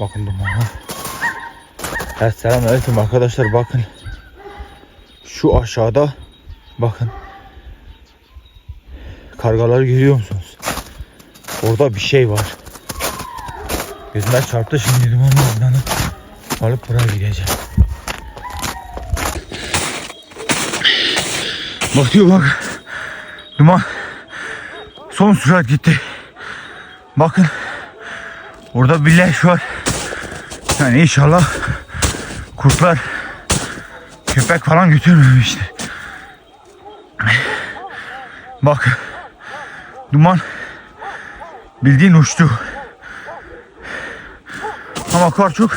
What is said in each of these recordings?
Bakın dumana. Evet selamünaleyküm arkadaşlar bakın. Şu aşağıda bakın. Kargaları görüyor musunuz? Orada bir şey var. Gözüme çarptı şimdi dumanın oradan alıp buraya gideceğim. Bakıyor bak. Duman son sürat gitti. Bakın. Orada bir leş var. Yani inşallah kurtlar köpek falan götürmemiştir. Bak. Duman bildiğin uçtu. Ama kar çok.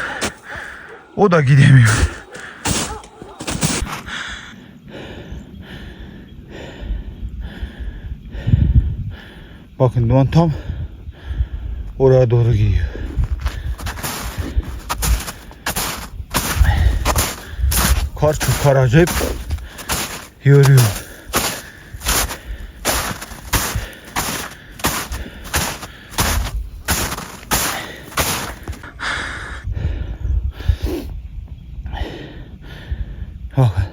O da gidemiyor. Bakın duman tam oraya doğru gidiyor. Kar çok kar acayip yoruyor. Bakın.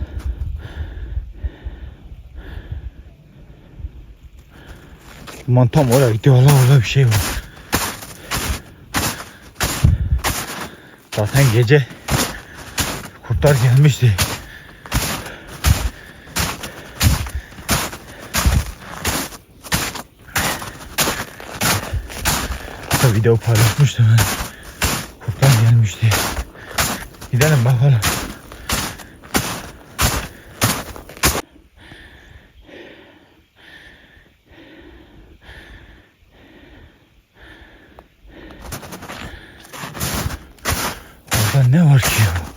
Duman tam oraya gidiyor. Allah orada bir şey var. Zaten gece kurtlar gelmişti. Hatta video paylaşmıştım ben. Kurtlar gelmişti. Gidelim bakalım. Orada ne var ki ya?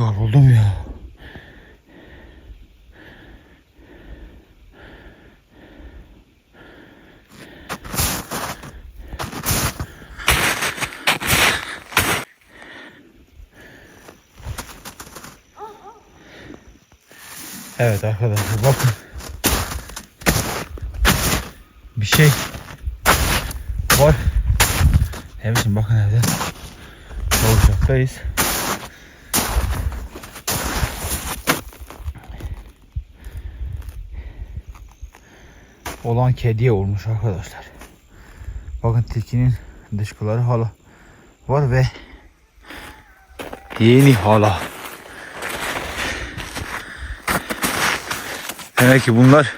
Yoruldum ya. Evet arkadaşlar bakın. Bir şey var. Evet şimdi bakın evde. Olacaktayız. Olan kediye olmuş arkadaşlar. Bakın tilkinin dışkıları hala var ve yeni hala. Demek ki bunlar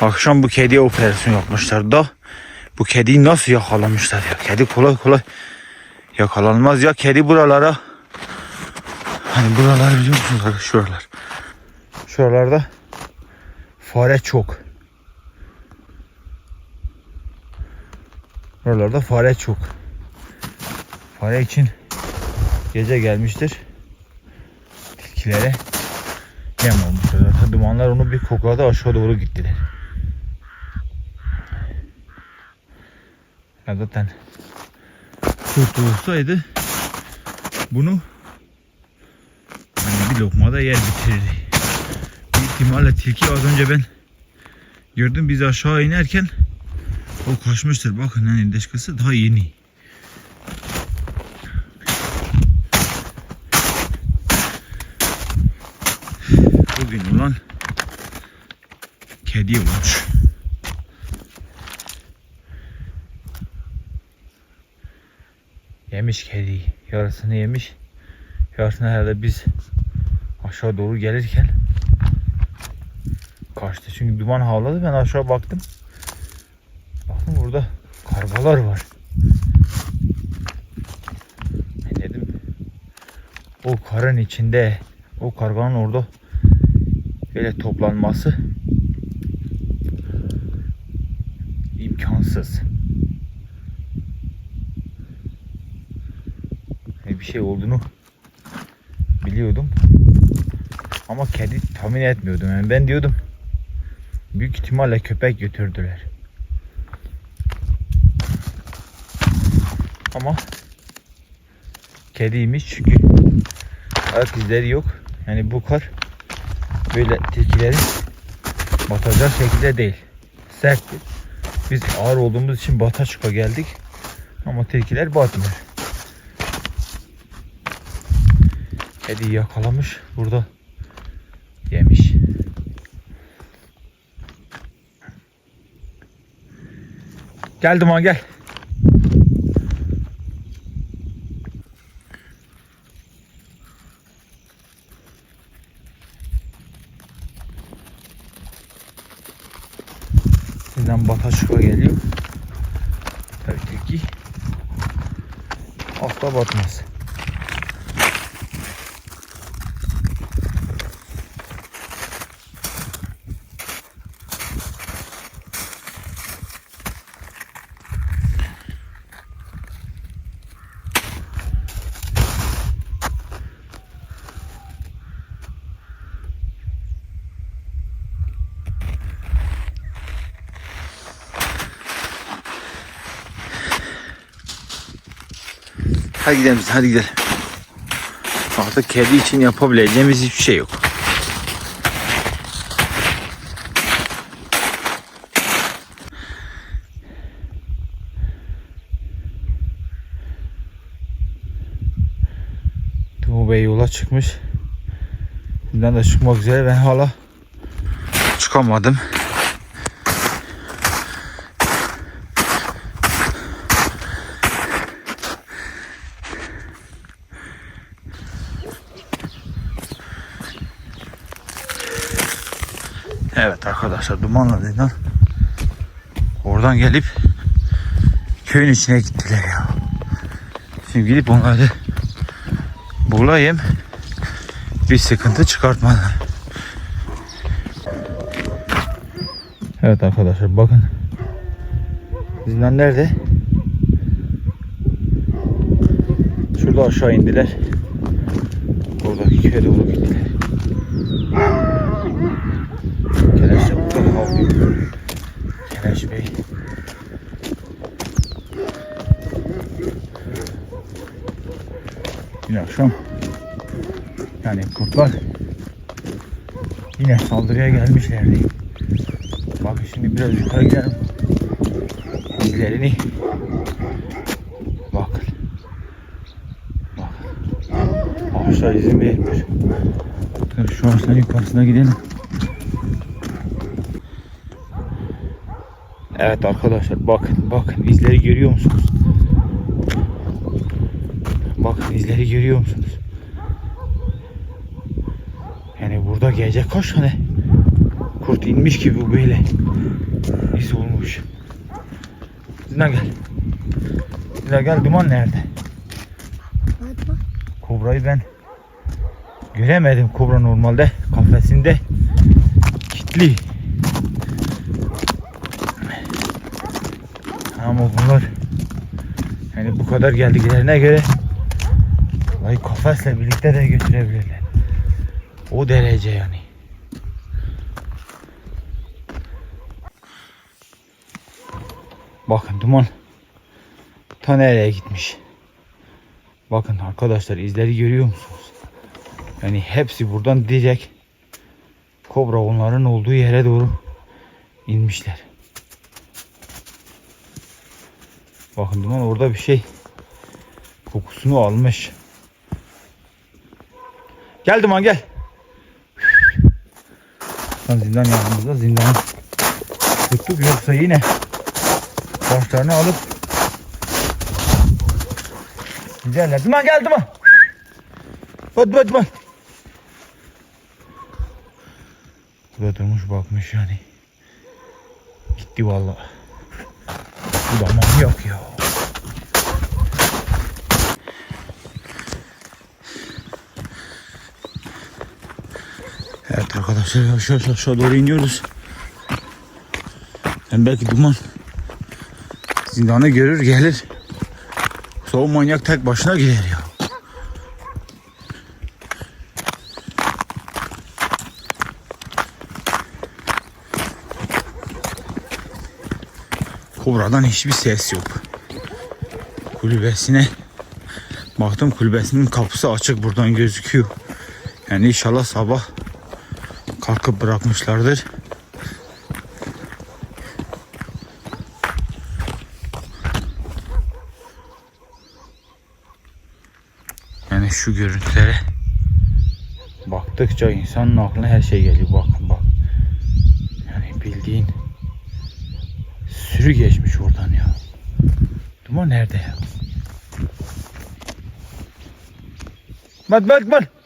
akşam bu kediye operasyon yapmışlar da bu kediyi nasıl yakalamışlar ya? Kedi kolay kolay yakalanmaz ya. Kedi buralara hani buralar biliyor musunuz? Şuralar. Şuralarda fare çok. Buralarda fare çok. Fare için gece gelmiştir. Tilkilere yem olmuşlar. Zaten dumanlar onu bir kokladı aşağı doğru gittiler. Ya zaten kurtulsaydı bunu hani bir lokmada yer bitirirdi. Büyük ihtimalle tilki az önce ben gördüm biz aşağı inerken o kaçmıştır. Bakın hani dışkısı daha yeni. Bugün olan kedi olmuş. Yemiş kediyi. Yarısını yemiş. Yarısını herhalde biz aşağı doğru gelirken kaçtı. Çünkü duman havladı. Ben aşağı baktım. Kargalar var. Dedim o karın içinde o karganın orada böyle toplanması imkansız. Yani bir şey olduğunu biliyordum. Ama kedi tahmin etmiyordum. Yani ben diyordum büyük ihtimalle köpek götürdüler. Ama kediymiş çünkü ayak izleri yok. Yani bu kar böyle tilkileri batacak şekilde değil. Serttir. Biz ağır olduğumuz için bata çıka geldik. Ama tilkiler batmıyor. Kedi yakalamış. Burada yemiş. Gel Duman gel. Bizden bata çıka geliyor. Tabii ki asla batmaz. Hadi gidelim hadi gidelim. Artık kedi için yapabileceğimiz hiçbir şey yok. Tuğ Bey yola çıkmış. Bizden de çıkmak üzere ben hala çıkamadım. Evet arkadaşlar dumanla Zindan oradan gelip köyün içine gittiler ya. Şimdi gidip onları bulayım bir sıkıntı çıkartmadan. Evet arkadaşlar bakın. Zindan nerede? Şurada aşağı indiler. Buradaki köye doğru gittiler. Keleş de burada da havlıyor. Keleş Bey. Dün akşam yani kurtlar yine saldırıya gelmişlerdi. Bakın şimdi biraz yukarı gidelim. İzlerini bakın. Bakın. Ağaçlar izin vermiyor. Şu ağaçların yukarısına gidelim. Evet arkadaşlar bakın bakın izleri görüyor musunuz? Bakın izleri görüyor musunuz? Yani burada gece kaç tane kurt inmiş gibi bu böyle iz olmuş. Zina gel. Zina gel duman nerede? Kobrayı ben göremedim. Kobra normalde kafesinde kilitli. Ama bunlar yani bu kadar geldiklerine göre vallahi kafesle birlikte de götürebilirler. O derece yani. Bakın duman ta nereye gitmiş. Bakın arkadaşlar izleri görüyor musunuz? Yani hepsi buradan direkt kobra onların olduğu yere doğru inmişler. Bakın duman orada bir şey kokusunu almış. Gel duman gel. Lan zindan yanımızda zindanı tuttuk yoksa yine başlarını alıp giderler. Duman gel duman. Hadi hadi duman. Burada durmuş bakmış yani. Gitti vallahi. Bu da manyak ya. Evet arkadaşlar yavaş yavaş aşağı doğru iniyoruz. Hem belki duman zindanı görür gelir. Soğuk manyak tek başına gider ya. Kobradan hiçbir ses yok. Kulübesine baktım kulübesinin kapısı açık buradan gözüküyor. Yani inşallah sabah kalkıp bırakmışlardır. Yani şu görüntülere baktıkça insanın aklına her şey geliyor. Bakın bak. Yani bildiğin sürü geçmiş oradan ya. Duman nerede ya? Bak bak bak.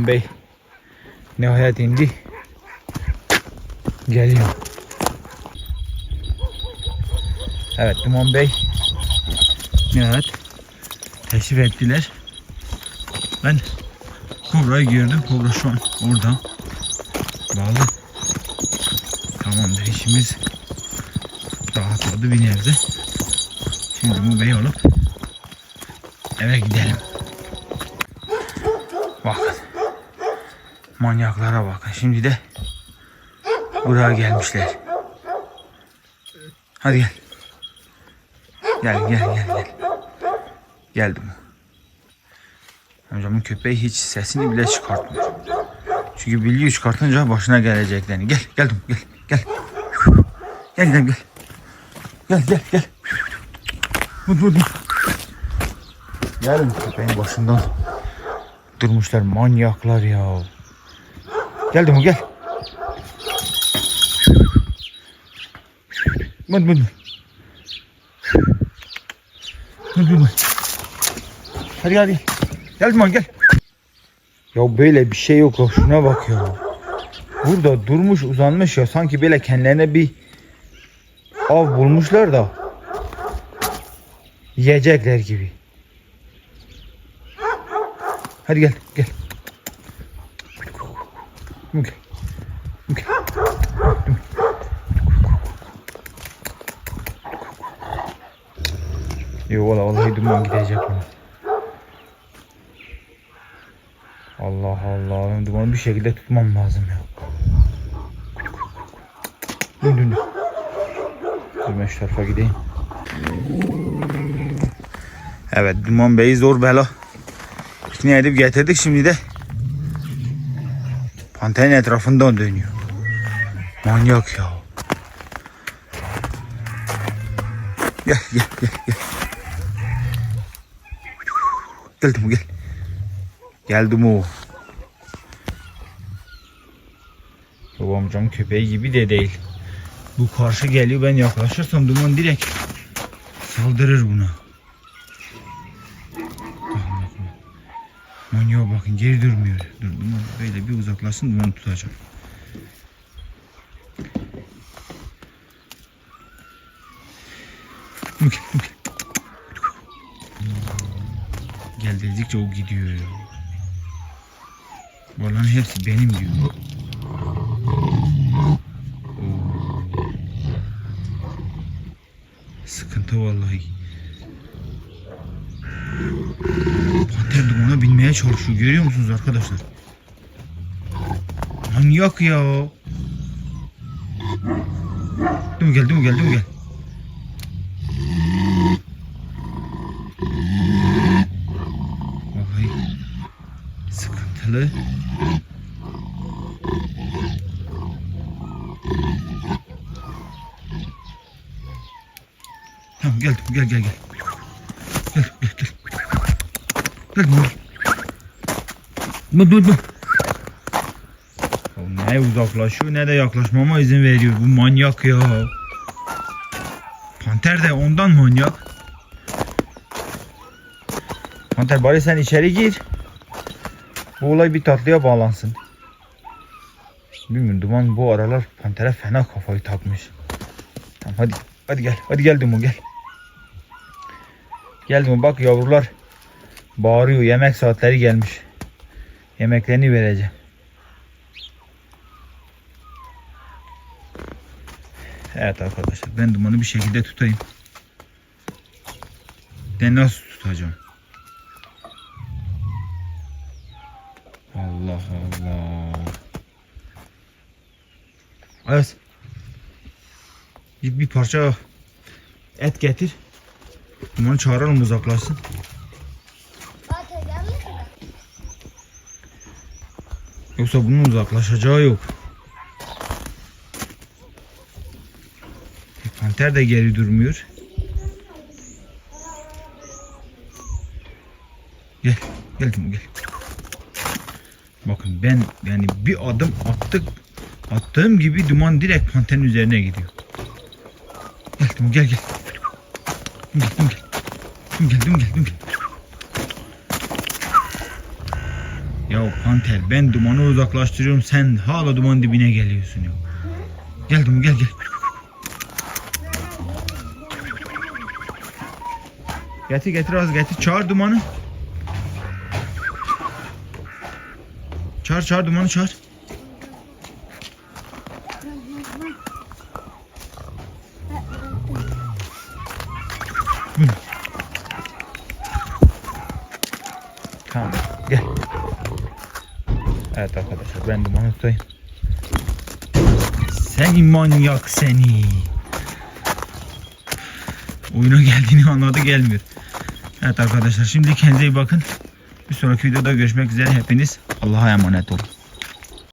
Duman Bey nihayet indi. Geliyor. Evet Duman Bey nihayet teşrif ettiler. Ben Kobra'yı gördüm. Kobra şu an orada. Bağlı. Tamamdır işimiz rahatladı bir nebze. Şimdi bu beyi alıp eve gidelim. Bakın. Manyaklara bakın. Şimdi de buraya gelmişler. Hadi gel. Gel gel gel gel. Geldim. Amcamın köpeği hiç sesini bile çıkartmıyor. Çünkü biliyor çıkartınca başına geleceklerini. Gel geldim gel gel. Gel gel gel. Gel gel gel. Vur vur vur. Gelin köpeğin başından durmuşlar manyaklar ya. Geldim o gel. Mıd mıd. Mıd mıd. Hadi hadi. Gel gel. Ya böyle bir şey yok ya şuna bak ya. Burada durmuş uzanmış ya sanki böyle kendilerine bir av bulmuşlar da yiyecekler gibi. Hadi gel gel. Gel. Yo valla vallahi duman gidecek ona. Allah Allah ben dumanı bir şekilde tutmam lazım ya. Dön dön dön. Dur şu tarafa gideyim. Evet Duman Bey'i zor bela ikna edip getirdik şimdi de panterin etrafından dönüyor. Manyak ya. Gel gel gel gel. Geldim gel. Geldim o. Bu amcam köpeği gibi de değil. Bu karşı geliyor ben yaklaşırsam duman direkt saldırır buna. Manyağa bakın geri durmuyor. Dur duman böyle bir uzaklaşsın dumanı tutacağım. Gel, dedikçe o gidiyor. Bunların hepsi benim diyor. Sıkıntı vallahi. Panter dumana binmeye çalışıyor. Görüyor musunuz arkadaşlar? Manyak ya. Değil mi gel, değil mi gel, değil mi gel? Vallahi sıkıntılı. Tamam geldim gel gel gel. Gel gel gel. Dur dur dur. Ne uzaklaşıyor ne de yaklaşmama izin veriyor. Bu manyak ya. Panter de ondan manyak. Panter bari sen içeri gir. Bu olay bir tatlıya bağlansın. Bilmiyorum Duman bu aralar Panter'e fena kafayı takmış. Tamam hadi. Hadi gel. Hadi gel Duman gel. Gel Duman bak yavrular bağırıyor. Yemek saatleri gelmiş. Yemeklerini vereceğim. Evet arkadaşlar ben dumanı bir şekilde tutayım. De nasıl tutacağım? Allah Allah. Evet. Bir, bir parça et getir. Dumanı çağıralım uzaklaşsın. Fatih gelmiş mi? Yoksa bunun uzaklaşacağı yok. Panter de geri durmuyor. Gel, gel gel. Bakın ben yani bir adım attık, attığım gibi duman direkt panterin üzerine gidiyor. Gel gel gel. Gel gel gel. Gel gel gel gel. Ya panter ben dumanı uzaklaştırıyorum sen hala duman dibine geliyorsun ya. Gel canım, gel gel. Getir getir az getir çağır dumanı. Çağır çağır dumanı çağır. Tutayım. Seni manyak seni. Oyuna geldiğini anladı gelmiyor. Evet arkadaşlar şimdi kendinize iyi bakın. Bir sonraki videoda görüşmek üzere hepiniz Allah'a emanet olun.